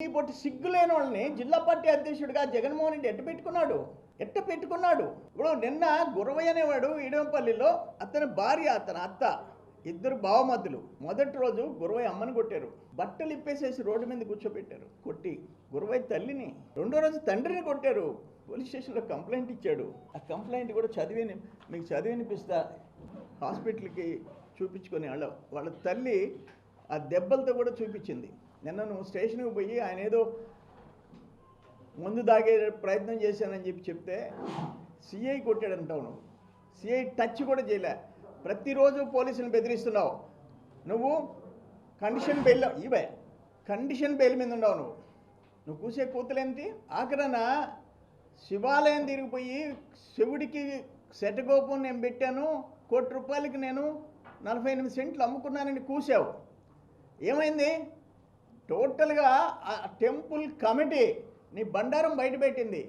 పొట్టి సిగ్గు లేని వాళ్ళని జిల్లా పార్టీ అధ్యక్షుడిగా జగన్మోహన్ రెడ్డి ఎట్ట పెట్టుకున్నాడు? ఎట్ట పెట్టుకున్నాడు? ఇప్పుడు నిన్న గురవయ్య అనేవాడు ఇడవంపల్లిలో అతని భార్య అతని అత్త ఇద్దరు బావమద్దులు మొదటి రోజు గురవయ్య అమ్మని కొట్టారు. బట్టలు ఇప్పేసేసి రోడ్డు మీద కూర్చోబెట్టారు. కొట్టి గురవయ్య తల్లిని రెండో రోజు తండ్రిని కొట్టారు. పోలీస్ స్టేషన్లో కంప్లైంట్ ఇచ్చాడు. ఆ కంప్లైంట్ కూడా చదివి మీకు చదివినిపిస్తా. హాస్పిటల్కి చూపించుకొని వాళ్ళ వాళ్ళ తల్లి ఆ దెబ్బలతో కూడా చూపించింది. నిన్న నువ్వు స్టేషన్కి పోయి ఆయన ఏదో ముందు దాగే ప్రయత్నం చేశానని చెప్పి చెప్తే సిఐ కొట్టాడంటావు నువ్వు. సిఐ టచ్ కూడా చేయలే. ప్రతిరోజు పోలీసులను బెదిరిస్తున్నావు. నువ్వు కండిషన్ బెయిల్ ఇవే కండిషన్ బెయిల్ మీద ఉండవు నువ్వు. నువ్వు కూసే కూతులేంటి? ఆఖరన శివాలయం తిరిగిపోయి శివుడికి శటగోపం నేను పెట్టాను కోటి రూపాయలకి నేను నలభై ఎనిమిది సెంట్లు అమ్ముకున్నానని కూసావు. ఏమైంది? టోటల్గా ఆ టెంపుల్ కమిటీ నీ బండారం బయటపెట్టింది